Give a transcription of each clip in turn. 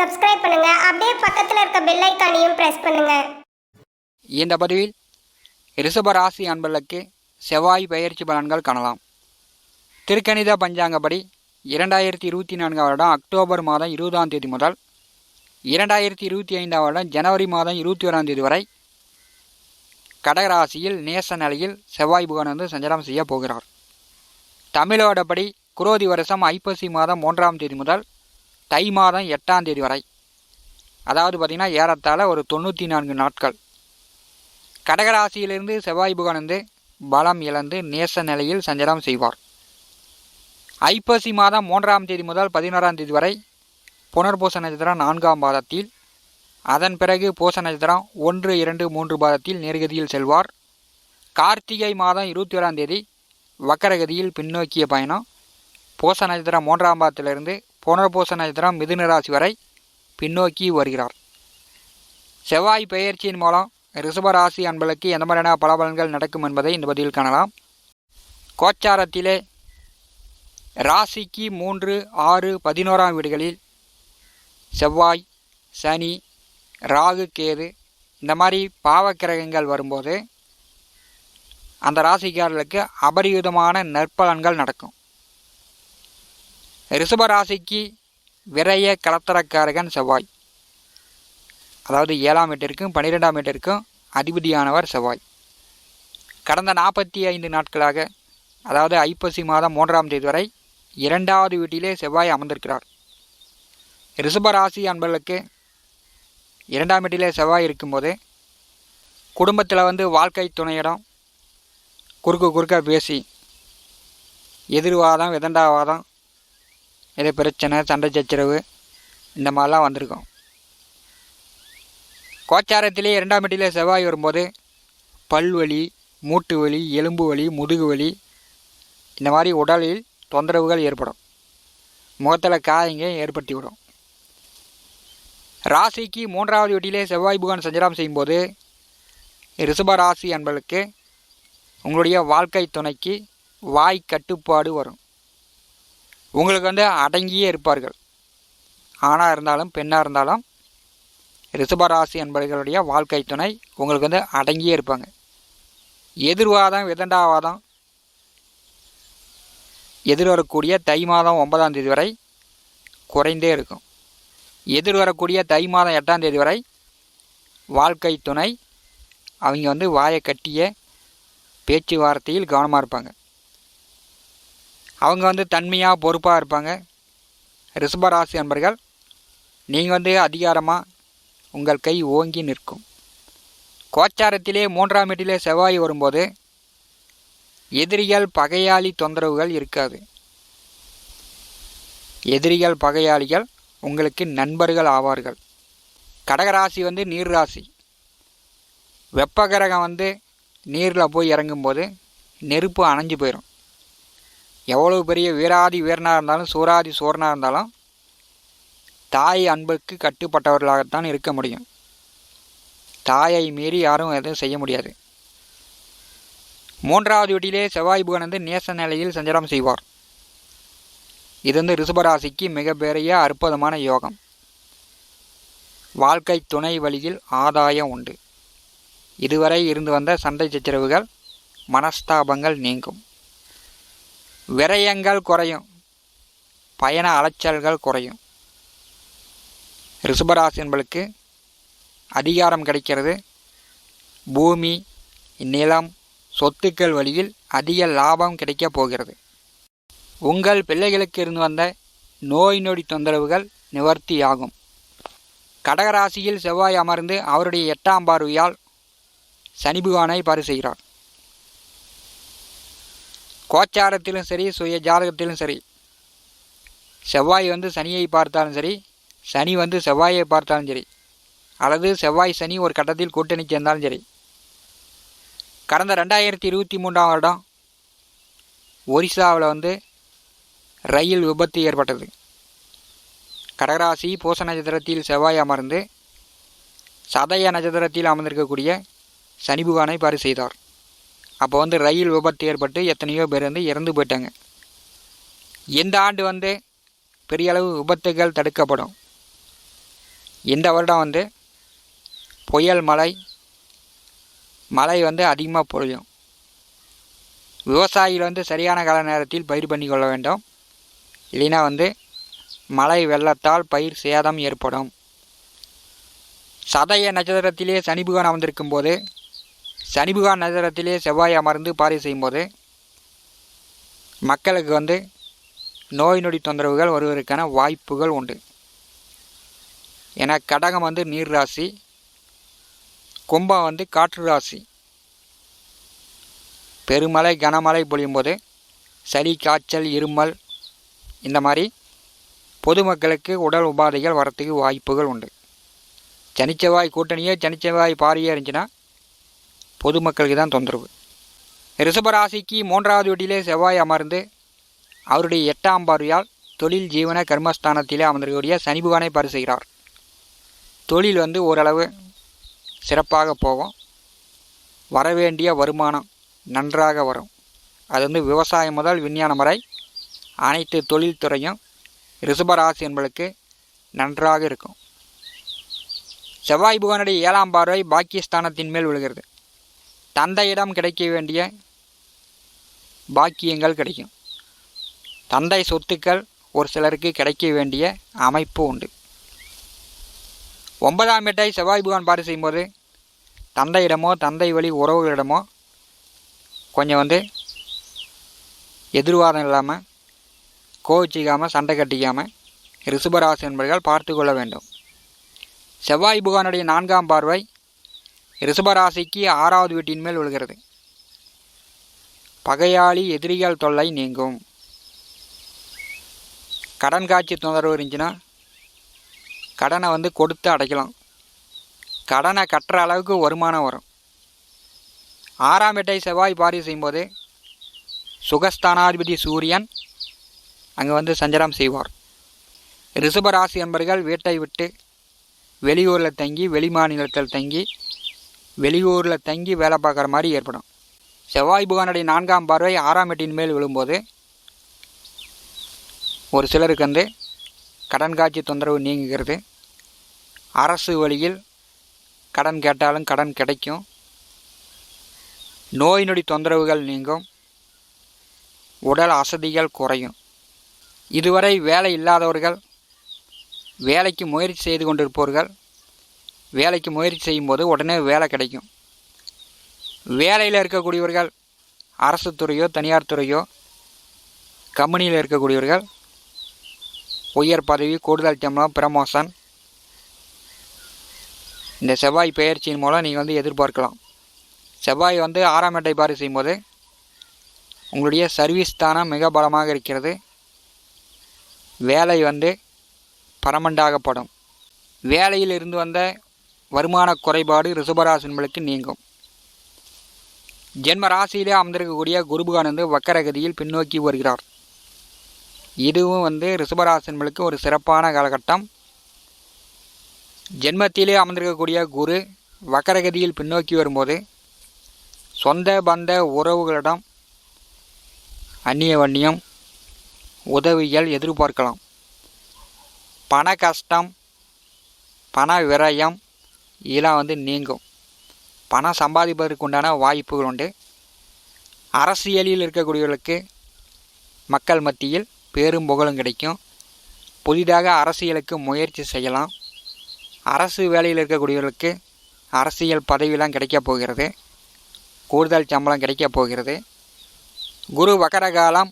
Subscribe பண்ணுங்க. அப்படியே பக்கத்தில் இருக்க பெல் ஐக்கானையும் பிரஸ் பண்ணுங்க. இந்த பதிவில் ரிஷப ராசி அன்பர்களுக்கு செவ்வாய் பெயர்ச்சி பலன்கள் காணலாம். திருக்கணித பஞ்சாங்கப்படி இரண்டாயிரத்தி இருபத்தி நான்காம் வருடம் அக்டோபர் மாதம் இருபதாம் தேதி முதல் இரண்டாயிரத்தி இருபத்தி ஐந்தாம் வருடம் ஜனவரி மாதம் இருபத்தி ஓராம் தேதி வரை கடகராசியில் நேச நிலையில் செவ்வாய் புகன் வந்து சஞ்சாரம் செய்ய போகிறார். தமிழோடப்படி குரோதி வருஷம் ஐப்பசி மாதம் மூன்றாம் தேதி முதல் தை மாதம் எட்டாம் தேதி வரை. அதாவது பார்த்திங்கன்னா ஏறத்தாழ ஒரு தொண்ணூற்றி நான்கு நாட்கள். கடகராசியிலிருந்து செவ்வாய் புகனந்து பலம் இழந்து நேச நிலையில் சஞ்சலம் செய்வார். ஐப்பசி மாதம் மூன்றாம் தேதி முதல் பதினோராம் தேதி வரை புனர்பூச நட்சத்திரம் நான்காம் பாதத்தில். அதன் பிறகு பூச நட்சத்திரம் ஒன்று இரண்டு மூன்று பாதத்தில் நேர்கதியில் செல்வார். கார்த்திகை மாதம் இருபத்தி ஓராம் தேதி வக்கரகதியில் பின்னோக்கிய பயணம். பூச நட்சத்திரம் மூன்றாம் பாதத்திலிருந்து புனர்பூச நட்சத்திரம் மிதுன ராசி வரை பின்னோக்கி வருகிறார். செவ்வாய் பெயர்ச்சியின் மூலம் ரிஷபராசி அன்பர்களுக்கு எந்த மாதிரியான பலபலன்கள் நடக்கும் என்பதை இந்த பதிவில் காணலாம். கோச்சாரத்திலே ராசிக்கு மூன்று ஆறு பதினோராம் வீடுகளில் செவ்வாய் சனி ராகு கேது இந்த மாதிரி பாவக்கிரகங்கள் வரும்போது அந்த ராசிக்காரர்களுக்கு அபரிவிதமான நற்பலன்கள் நடக்கும். ரிஷபராசிக்கு விரைய கலத்தரக்காரகன் செவ்வாய். அதாவது ஏழாம் வீட்டிற்கும் பன்னிரெண்டாம் வீட்டிற்கும் அதிபதியானவர் செவ்வாய். கடந்த நாற்பத்தி ஐந்து நாட்களாக அதாவது ஐப்பசி மாதம் மூன்றாம் தேதி வரை இரண்டாவது வீட்டிலே செவ்வாய் அமர்ந்திருக்கிறார். ரிஷபராசி அன்பர்களுக்கு இரண்டாம் வீட்டிலே செவ்வாய் இருக்கும்போது குடும்பத்தில் வந்து வாழ்க்கை துணையிடம் குறுக்கு குறுக்க பேசி எதிர்வாதம் விதண்டாவாதம் ஏதோ பிரச்சனை சண்டை சச்சரவு இந்த மாதிரிலாம் வந்திருக்கும். கோச்சாரத்திலே இரண்டாம் வீட்டிலே செவ்வாய் வரும்போது பல்வலி மூட்டு வலி எலும்பு வலி முதுகு வலி இந்த மாதிரி உடலில் தொந்தரவுகள் ஏற்படும். முகத்தில் காயங்க ஏற்படுத்தி விடும் ராசிக்கு மூன்றாவது வீட்டிலே செவ்வாய் புகான் சஞ்சாரம் செய்யும்போது ரிஷப ராசி அன்பர்களுக்கு உங்களுடைய வாழ்க்கை துணைக்கு வாய் கட்டுப்பாடு வரும். உங்களுக்கு வந்து அடங்கியே இருப்பார்கள். ஆணாக இருந்தாலும் பெண்ணாக இருந்தாலும் ரிஷபராசி என்பவர்களுடைய வாழ்க்கை துணை உங்களுக்கு வந்து அடங்கியே இருப்பாங்க. எதிர்வாதம் விதண்டாவாதம் எதிர்வரக்கூடிய தை மாதம் ஒன்பதாம் தேதி வரை குறைந்தே இருக்கும். எதிர்வரக்கூடிய தை மாதம் எட்டாம் தேதி வரை வாழ்க்கை துணை அவங்க வந்து வாயை கட்டிய பேச்சுவார்த்தையில் கவனமாக இருப்பாங்க. அவங்க வந்து தன்மையாக பொறுப்பாக இருப்பாங்க. ரிஷபராசி அன்பர்கள் நீங்கள் வந்து அதிகாரமாக உங்கள் கை ஓங்கி நிற்கும். கோச்சாரத்திலே மூன்றாம் வீட்டிலே செவ்வாய் வரும்போது எதிரிகள் பகையாளி தொந்தரவுகள் இருக்காது. எதிரிகள் பகையாளிகள் உங்களுக்கு நண்பர்கள் ஆவார்கள். கடகராசி வந்து நீர் ராசி. வெப்பகிரகம் வந்து நீரில் போய் இறங்கும்போது நெருப்பு அணைஞ்சு போயிடும் எவ்வளவு பெரிய வீராதி வீரனாக இருந்தாலும் சூராதி சூரனாக இருந்தாலும் தாய் அன்புக்கு கட்டுப்பட்டவர்களாகத்தான் இருக்க முடியும். தாயை மீறி யாரும் எதுவும் செய்ய முடியாது. மூன்றாவது வீட்டிலே செவ்வாய் புகன் வந்து நேச நிலையில் சஞ்சாரம் செய்வார். இது வந்து ரிஷபராசிக்கு மிகப்பெரிய அற்புதமான யோகம். வாழ்க்கை துணை வழியில் ஆதாயம் உண்டு. இதுவரை இருந்து வந்த சண்டை சச்சரவுகள் மனஸ்தாபங்கள் நீங்கும். விரயங்கள் குறையும். பயண அலைச்சல்கள் குறையும். ரிஷபராசி என்பளுக்கு அதிகாரம் கிடைக்கிறது. பூமி நிலம் சொத்துக்கள் வழியில் அதிக லாபம் கிடைக்கப் போகிறது. உங்கள் பிள்ளைகளுக்கு இருந்து வந்த நோய் நொடி தொந்தரவுகள் நிவர்த்தியாகும் கடகராசியில் செவ்வாய் அமர்ந்து அவருடைய எட்டாம் பார்வையால் சனி பகவானை பாரு செய்கிறார் கோச்சாரத்திலும் சரி சுய ஜாதகத்திலும் சரி. செவ்வாய் வந்து சனியை பார்த்தாலும் சரி சனி வந்து செவ்வாயை பார்த்தாலும் சரி அல்லது செவ்வாய் சனி ஒரு கட்டத்தில் கூட்டணி சேர்ந்தாலும் சரி. கடந்த ரெண்டாயிரத்தி இருபத்தி மூன்றாம் வருடம் ஒரிசாவில் வந்து ரயில் விபத்து ஏற்பட்டது. கடகராசி பூச நட்சத்திரத்தில் செவ்வாய் அமர்ந்து சதய நட்சத்திரத்தில் அமர்ந்திருக்கக்கூடிய சனி பகவானை பாரு செய்தார். அப்போ வந்து ரயில் விபத்து ஏற்பட்டு எத்தனையோ பேர் வந்து இறந்து போயிட்டாங்க. இந்த ஆண்டு வந்து பெரிய அளவு விபத்துகள் தடுக்கப்படும். இந்த வருடம் வந்து புயல் மழை மழை வந்து அதிகமாக பொழியும். விவசாயிகள் வந்து சரியான கால நேரத்தில் பயிர் பண்ணி கொள்ள வேண்டும். இல்லைன்னா வந்து மழை வெள்ளத்தால் பயிர் சேதம் ஏற்படும். சதய நட்சத்திரத்திலே சனி பகவான் அமர்ந்திருக்கும் போது சனி நகரத்திலே செவ்வாய் அமர்ந்து பாரி செய்யும்போது மக்களுக்கு வந்து நோய் நொடி தொந்தரவுகள் வருவதற்கான வாய்ப்புகள் உண்டு. ஏன்னா கடகம் வந்து நீர் ராசி கும்பம் வந்து காற்று ராசி. பெருமழை கனமழை பொழியும்போது சளி காய்ச்சல் இருமல் இந்த மாதிரி பொதுமக்களுக்கு உடல் உபாதைகள் வரத்துக்கு வாய்ப்புகள் உண்டு. சனிச்செவ்வாய் கூட்டணியே சனிச்செவ்வாய் பாரியே இருந்துச்சுன்னா பொதுமக்களுக்கு தான் தொந்தரவு. ரிஷபராசிக்கு மூன்றாவது வீட்டிலே செவ்வாய் அமர்ந்து அவருடைய எட்டாம் பார்வையால் தொழில் ஜீவன கர்மஸ்தானத்திலே அமர்ந்திருக்கக்கூடிய சனி பகவானை பாரு செய்கிறார். தொழில் வந்து ஓரளவு சிறப்பாக போகும். வரவேண்டிய வருமானம் நன்றாக வரும். அது வந்து விவசாயம் முதல் விஞ்ஞானம் வரை அனைத்து தொழில்துறையும் ரிஷபராசி என்பளுக்கு நன்றாக இருக்கும். செவ்வாய் புகனுடைய ஏழாம் பார்வை பாக்கியஸ்தானத்தின் மேல் விழுகிறது. தந்தையிடம் கிடைக்க வேண்டிய பாக்கியங்கள் கிடைக்கும். தந்தை சொத்துக்கள் ஒரு சிலருக்கு கிடைக்க வேண்டிய அமைப்பு உண்டு. ஒன்பதாம் எட்டை செவ்வாய் புகான் பாரு செய்யும்போது தந்தையிடமோ தந்தை வழி உறவுகளிடமோ கொஞ்சம் வந்து எதிர்வாதம் இல்லாமல் கோவிச்சிக்காமல் சண்டை கட்டிக்காமல் ரிஷபராசி என்பவர்கள் பார்த்து கொள்ள வேண்டும். செவ்வாய் புகானுடைய நான்காம் பார்வை ரிஷபராசிக்கு ஆறாவது வீட்டின் மேல் விழுகிறது. பகையாளி எதிரிகள் தொல்லை நீங்கும். கடன் காட்சி தொந்தரவு இருந்துச்சுன்னா கடனை வந்து கொடுத்து அடைக்கலாம். கடனை கட்டுற அளவுக்கு வருமானம் வரும். ஆறாம் எட்டை செவ்வாய் பாரி செய்யும்போது சுகஸ்தானாதிபதி சூரியன் அங்கே வந்து சஞ்சாரம் செய்வார். ரிஷபராசி என்பர்கள் வீட்டை விட்டு வெளியூரில் தங்கி வெளி மாநிலத்தில் தங்கி வெளியூரில் தங்கி வேலை பார்க்குற மாதிரி ஏற்படும். செவ்வாய் புகானுடைய நான்காம் பார்வை ஆறாம் எட்டின் மேல் விழும்போது ஒரு சிலருக்கு வந்து கடன் காட்சி தொந்தரவு நீங்குகிறது. அரசு வழியில் கடன் கேட்டாலும் கடன் கிடைக்கும். நோய் நொடி தொந்தரவுகள் நீங்கும். உடல் அசதிகள் குறையும். இதுவரை வேலை இல்லாதவர்கள் வேலைக்கு முயற்சி செய்து கொண்டிருப்பவர்கள் வேலைக்கு முயற்சி செய்யும்போது உடனே வேலை கிடைக்கும். வேலையில் இருக்கக்கூடியவர்கள் அரசு துறையோ தனியார் துறையோ கம்பெனியில் இருக்கக்கூடியவர்கள் உயர் பதவி கூடுதல் சம்பளம் ப்ரமோஷன் இந்த செவ்வாய் பெயர்ச்சியின் மூலம் நீங்கள் வந்து எதிர்பார்க்கலாம். செவ்வாய் வந்து ஆறாம் எட்டை பாரி செய்யும்போது உங்களுடைய சர்வீஸ் தானம் மிக பலமாக இருக்கிறது. வேலை வந்து பரமண்டாகப்படும். வேலையில் இருந்து வந்த வருமான குறைபாடு ரிஷபராசின்களுக்கு நீங்கும். ஜென்ம ராசியிலே அமர்ந்திருக்கக்கூடிய குருபகான் வந்து வக்கரகதியில் பின்னோக்கி வருகிறார். இதுவும் வந்து ரிஷபராசின்களுக்கு ஒரு சிறப்பான காலகட்டம். ஜென்மத்திலே அமர்ந்திருக்கக்கூடிய குரு வக்கரகதியில் பின்னோக்கி வரும்போது சொந்த பந்த உறவுகளிடம் அந்நிய வண்ணியம் உதவிகள் எதிர்பார்க்கலாம். பண கஷ்டம் பண விரயம் இதெல்லாம் வந்து நீங்கும். பணம் சம்பாதிப்பதற்கு உண்டான வாய்ப்புகள் உண்டு. அரசியலில் இருக்கக்கூடியவர்களுக்கு மக்கள் மத்தியில் பேரும் புகழும் கிடைக்கும். புதிதாக அரசியலுக்கு முயற்சி செய்யலாம். அரசு வேலையில் இருக்கக்கூடியவர்களுக்கு அரசியல் பதவியெல்லாம் கிடைக்கப் போகிறது. கூடுதல் சம்பளம் கிடைக்கப் போகிறது. குரு வக்கரகாலம்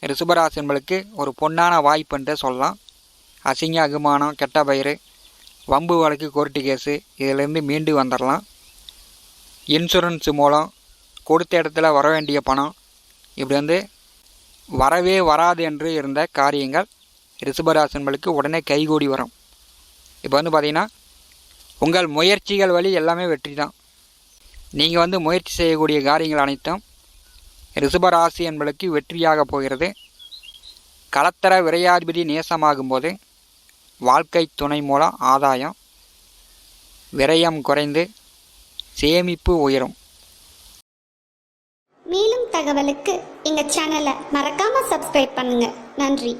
ரிசுபராசன்களுக்கு ஒரு பொன்னான வாய்ப்பு என்று சொல்லலாம். அசிங்க அகுமானம் கெட்ட பயிறு வம்பு வழக்கு கோர்ட்டு கேஸு இதிலேருந்து மீண்டு வந்துடலாம் இன்சூரன்ஸ் மூலம் கொடுத்த இடத்துல வர வேண்டிய பணம் இப்படி வந்து வரவே வராது என்று இருந்த காரியங்கள் ரிஷபராசன்களுக்கு உடனே கைகூடி வரும். இப்போ வந்து பார்த்திங்கன்னா உங்கள் முயற்சிகள் வழி எல்லாமே வெற்றி தான். நீங்கள் வந்து முயற்சி செய்யக்கூடிய காரியங்கள் அனைத்தும் ரிஷபராசி என்பளுக்கு வெற்றியாக போகிறது. கலத்தர விரையாதிபதி நேசமாகும்போது வாழ்க்கை துணை மூலம் ஆதாயம். விரயம் குறைந்து சேமிப்பு உயரும். மேலும் தகவலுக்கு எங்கள் சேனலை மறக்காமல் சப்ஸ்கிரைப் பண்ணுங்கள் நன்றி.